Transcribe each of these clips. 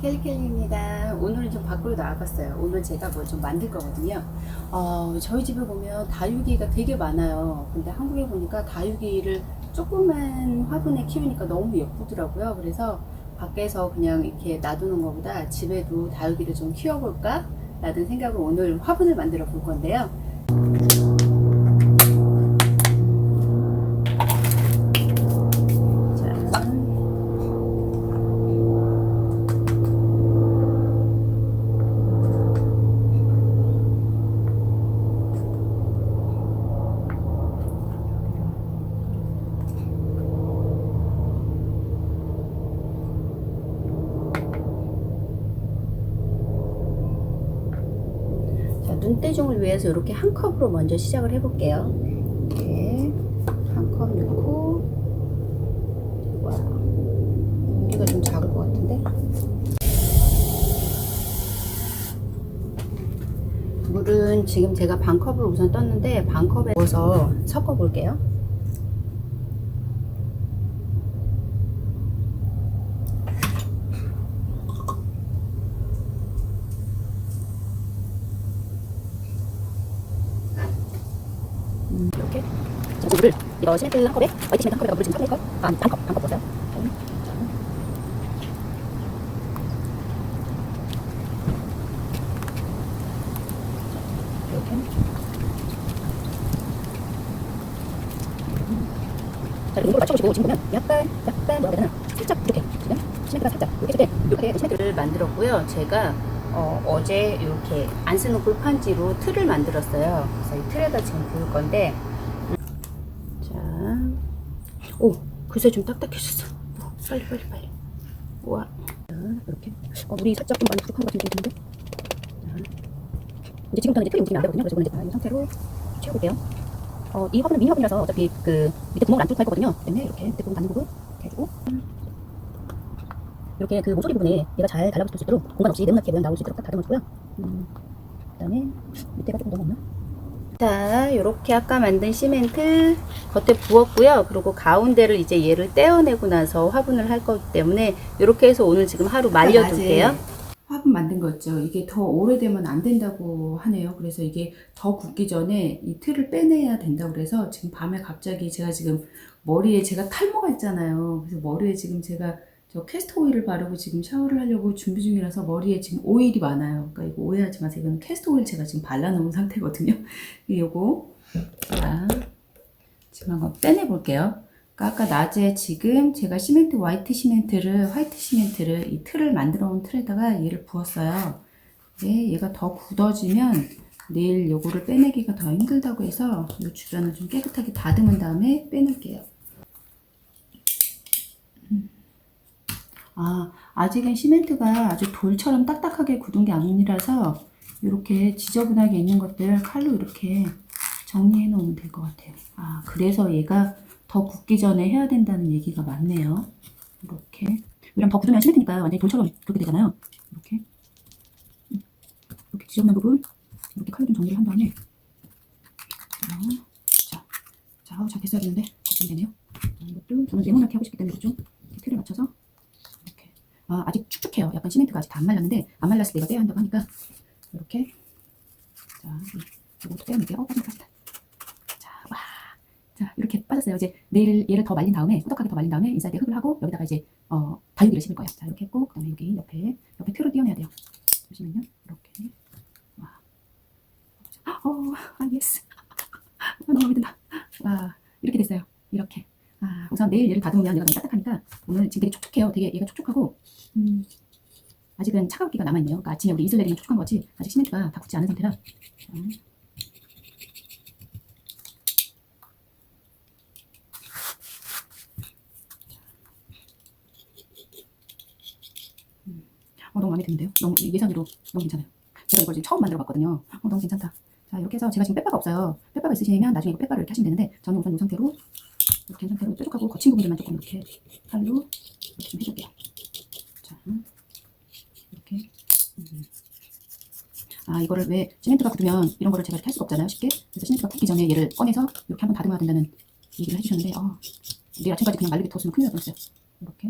켈리켈리입니다. 오늘은 좀 밖으로 나와봤어요. 오늘 제가 뭐좀 만들 거거든요. 어, 저희 집에 보면 다육이가 되게 많아요. 근데 한국에 보니까 다육이를 조그만 화분에 키우니까 너무 예쁘더라고요. 그래서 밖에서 그냥 이렇게 놔두는 것보다 집에도 다육이를 좀 키워볼까? 라는 생각으로 오늘 화분을 만들어 볼 건데요. 자, 자, 눈대중을 위해서 이렇게 한 컵으로 먼저 시작을 해볼게요. 이렇게 한 컵 넣고, 와, 이거 좀 작을 것 같은데? 물은 지금 제가 반 컵을 우선 떴는데 반 컵에 넣어서 섞어 볼게요. 이렇게 지금 물을 이거 시멘트 한 컵에 화이트 시멘트 한 컵에다가 물을 지금 3컵 반, 반 컵, 반 컵 넣었어요. 만들었고요. 제가 어, 어제 이렇게 안 쓰는 골판지로 틀을 만들었어요. 그래서 이 틀에다 지금 부을 건데 자, 오, 글쎄 좀 딱딱해졌어. 오, 빨리 빨리 빨리. 우와. 자, 이렇게. 어, 물이 살짝 좀 많이 부족한 것 같은 느낌인데. 자, 이제 지금부터는 이제 틀이 움직이면 안 되거든요. 그래서 이제 이 상태로 채워볼게요. 어, 이 화분은 미니 화분이라서 어차피 그 밑에 구멍을 안 뚫고 할 거거든요. 때문에 이렇게 밑에 구멍 닿는 부분 이렇게 해주고 이렇게 그 모서리 부분에 얘가 잘 달라붙을 수 있도록 공간 없이 모양 나올 수 있도록 딱 다듬어주고요. 음, 그 다음에 밑에가 조금 너무 없나? 자, 이렇게 아까 만든 시멘트 겉에 부었고요. 그리고 가운데를 이제 얘를 떼어내고 나서 화분을 할 거기 때문에 이렇게 해서 오늘 지금 하루 말려둘게요. 화분 만든 거 있죠. 이게 더 오래되면 안 된다고 하네요. 그래서 이게 더 굳기 전에 이 틀을 빼내야 된다고 그래서 지금 밤에 갑자기 제가 지금 머리에 제가 탈모가 있잖아요. 그래서 머리에 지금 제가 저 캐스터 오일을 바르고 지금 샤워를 하려고 준비 중이라서 머리에 지금 오일이 많아요. 그러니까 이거 오해하지 마세요. 이거는 캐스터 오일 제가 지금 발라놓은 상태거든요. 요거 자 지금 한번 빼내볼게요. 그러니까 아까 낮에 지금 제가 시멘트 화이트 시멘트를 화이트 시멘트를 이 틀을 만들어 온 틀에다가 얘를 부었어요. 네, 얘가 더 굳어지면 내일 요거를 빼내기가 더 힘들다고 해서 이 주변을 좀 깨끗하게 다듬은 다음에 빼놓을게요. 아, 아직은 시멘트가 아주 돌처럼 딱딱하게 굳은 게 아니라서 이렇게 지저분하게 있는 것들 칼로 이렇게 정리해 놓으면 될 것 같아요. 아, 그래서 얘가 더 굳기 전에 해야 된다는 얘기가 맞네요. 이렇게. 왜냐면 더 굳으면 시멘트니까 완전히 돌처럼 그렇게 되잖아요. 이렇게. 이렇게 지저분한 부분 이렇게 칼로 좀 정리를 한 다음에 자, 자, 자, 잘 됐어야 되는데 걱정되네요. 이것도 저는 네모나게 하고 싶기 때문에 좀 틀을 맞춰서 아, 아직 축축해요. 약간 시멘트가 아직 다 안 말랐는데 안 말랐을 때 이거 떼야 한다고 하니까 이렇게 자, 이것도 떼어낼게요. 어, 빠진다. 자, 와, 자 이렇게 빠졌어요. 이제 내일 얘를 더 말린 다음에 꾸덕하게 더 말린 다음에 인사이드 흙을 하고 여기다가 이제 어 다육이를 심을 거예요. 자 이렇게 했고 그다음에 여기 옆에 옆에 틀을 띄어내야 돼요. 보시면요, 이렇게 와, 어, 아 예스, 아, 너무 마음에 든다. 와, 이렇게 됐어요. 이렇게. 아, 우선 내일 얘를 다듬으면 얘가 너무 딱딱하니까 오늘 지금 되게 촉촉해요. 되게 얘가 촉촉하고 음, 아직은 차가운기가 남아있네요. 그러니까 아침에 우리 이슬 내리면 촉촉한 거지 아직 시멘트가 다 굳지 않은 상태라 자. 음, 어, 너무 마음에 드는데요? 너무 예상대로 너무 괜찮아요. 제가 이걸 지금 처음 만들어 봤거든요. 어, 너무 괜찮다. 자, 이렇게 해서 제가 지금 빼바가 없어요. 빼바가 있으시면 나중에 이거 빼바를 이렇게 하시면 되는데 저는 우선 이 상태로 이렇게 한 상태로 뾰족하고 거친 부분들만 조금 이렇게 칼로 이렇게 좀 해줄게요. 자, 이렇게. 음. 아, 이거를 왜 시멘트가 굳으면 이런 거를 제가 이렇게 할 수가 없잖아요, 쉽게. 그래서 시멘트가 굳기 전에 얘를 꺼내서 이렇게 한번 다듬어야 된다는 얘기를 해주셨는데, 어, 내일 아침까지 그냥 말리게 뒀으면 큰일 날 뻔했어요. 이렇게.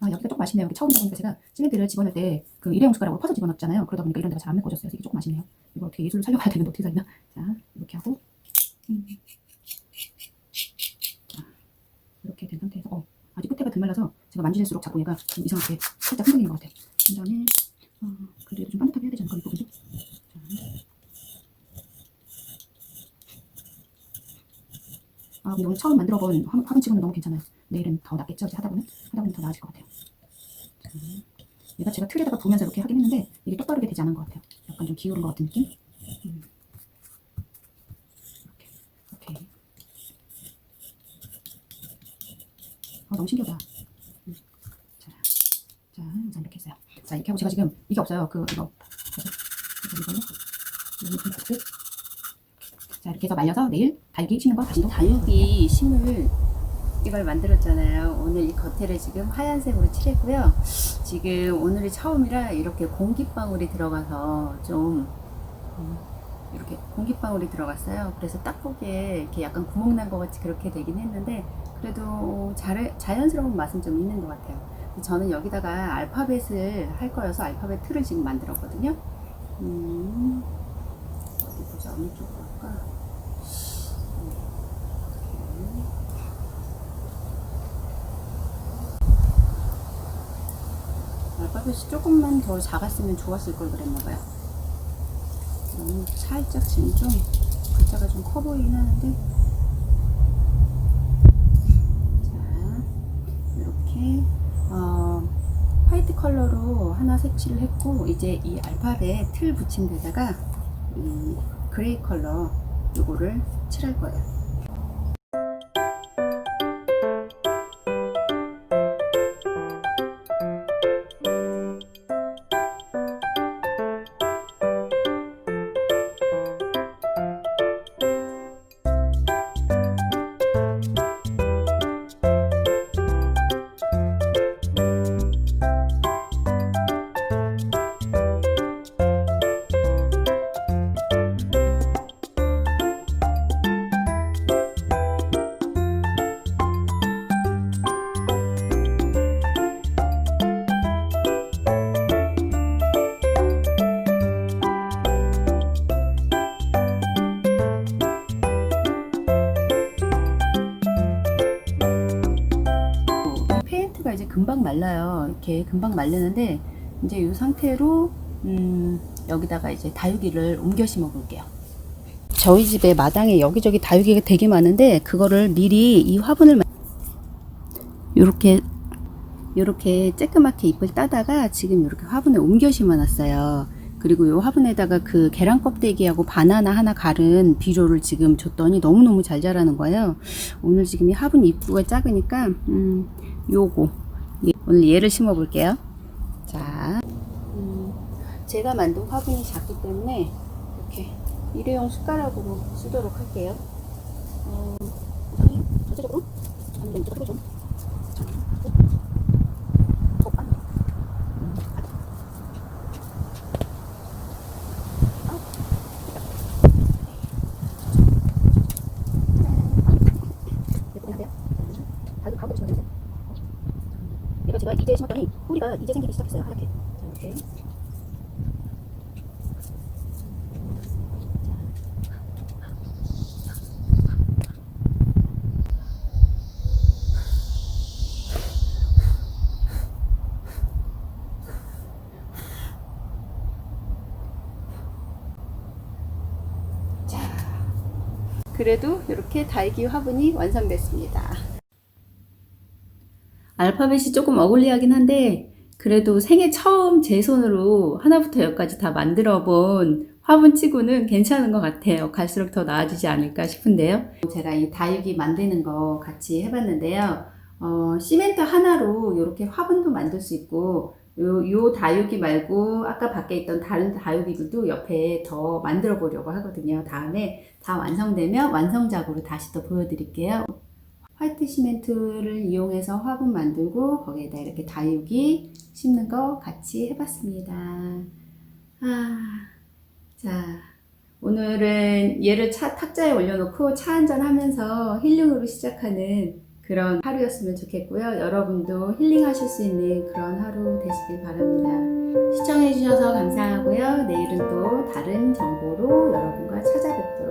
아, 여기가 조금 아쉽네요. 여기 처음 해보니까 제가 시멘트를 집어넣을 때 그 일회용 숟가락으로 퍼서 집어넣었잖아요. 그러다 보니까 이런 데가 잘 안 메꿔졌어요. 이게 조금 아쉽네요. 이거 어떻게 예술로 살려봐야 되는데 어떻게 살리나? 자, 이렇게 하고 음. 자, 이렇게 된 상태에서 어, 아직 끝에가 덜 말라서 제가 만질수록 자꾸 얘가 좀 이상하게 살짝 흔들리는 것 같아요. 그 다음에 어, 그래도 좀 반듯하게 해야 되지 않을까 이 부분도? 자. 아, 근데 오늘 처음 만들어본 화- 화분 치고는 너무 괜찮아요. 내일은 더 낫겠죠? 이제 하다 보면 하다 보면 더 나아질 것 같아요. 자, 얘가 제가 틀에다가 부으면서 이렇게 하긴 했는데 이게 똑바르게 되지 않은 것 같아요. 약간 좀 기울은 것 같은 느낌? 음. 이렇게, 오케이. 어, 너무 신기하다. 음. 자, 자, 자, 이렇게 했어요. 자, 이렇게 하고 제가 지금 이게 없어요. 그 이거. 이걸로. 자, 이렇게 해서 말려서 내일 달기 심는 거 다시 또 다육이 심을 이걸 만들었잖아요. 오늘 이 겉에를 지금 하얀색으로 칠했고요. 지금 오늘이 처음이라 이렇게 공기방울이 들어가서 좀 음, 이렇게 공기방울이 들어갔어요. 그래서 딱 보기에 이렇게 약간 구멍 난 것 같이 그렇게 되긴 했는데 그래도 자, 자연스러운 맛은 좀 있는 것 같아요. 저는 여기다가 알파벳을 할 거여서 알파벳 틀을 지금 만들었거든요. 음, 어디 보자 어느 쪽으로 할까? 알파벳이 조금만 더 작았으면 좋았을 걸 그랬나봐요. 너무 살짝 지금 좀 글자가 좀 커 보이긴 하는데 자 이렇게 어, 화이트 컬러로 하나 색칠을 했고 이제 이 알파벳 틀 붙인 데다가 이 그레이 컬러 요거를 칠할 거예요. 금방 말라요. 이렇게 금방 말르는데 이제 이 상태로 음, 여기다가 이제 다육이를 옮겨 심어 볼게요. 저희 집에 마당에 여기저기 다육이가 되게 많은데 그거를 미리 이 화분을 이렇게 이렇게 쬐끄맣게 잎을 따다가 지금 이렇게 화분에 옮겨 심어 놨어요. 그리고 이 화분에다가 그 계란 껍데기하고 바나나 하나 갈은 비료를 지금 줬더니 너무너무 잘 자라는 거예요. 오늘 지금 이 화분 입구가 작으니까 음, 요거 예, 오늘 얘를 심어 볼게요. 자, 음, 제가 만든 화분이 작기 때문에 이렇게 일회용 숟가락으로 쓰도록 할게요. 어, 전체적으로 좀. 어, 아. 예쁘게 하세요. 가격 가격 주면 되세요. 얘가 제가 이제 심었더니 뿌리가 하얗게. 자, 이렇게. 자, 그래도 이렇게 다육이 화분이 완성됐습니다. 알파벳이 조금 어글리하긴 한데 그래도 생애 처음 제 손으로 하나부터 열까지 다 만들어 본 화분 치고는 괜찮은 것 같아요. 갈수록 더 나아지지 않을까 싶은데요. 제가 이 다육이 만드는 거 같이 해봤는데요. 어, 시멘트 하나로 이렇게 화분도 만들 수 있고 요, 요 다육이 말고 아까 밖에 있던 다른 다육이들도 옆에 더 만들어 보려고 하거든요. 다음에 다 완성되면 완성작으로 다시 또 보여드릴게요. 화이트 시멘트를 이용해서 화분 만들고 거기에다 이렇게 다육이 심는 거 같이 해봤습니다. 아, 자, 오늘은 얘를 차, 탁자에 올려놓고 차 한잔 하면서 힐링으로 시작하는 그런 하루였으면 좋겠고요. 여러분도 힐링하실 수 있는 그런 하루 되시길 바랍니다. 시청해주셔서 감사하고요. 내일은 또 다른 정보로 여러분과 찾아뵙겠습니다.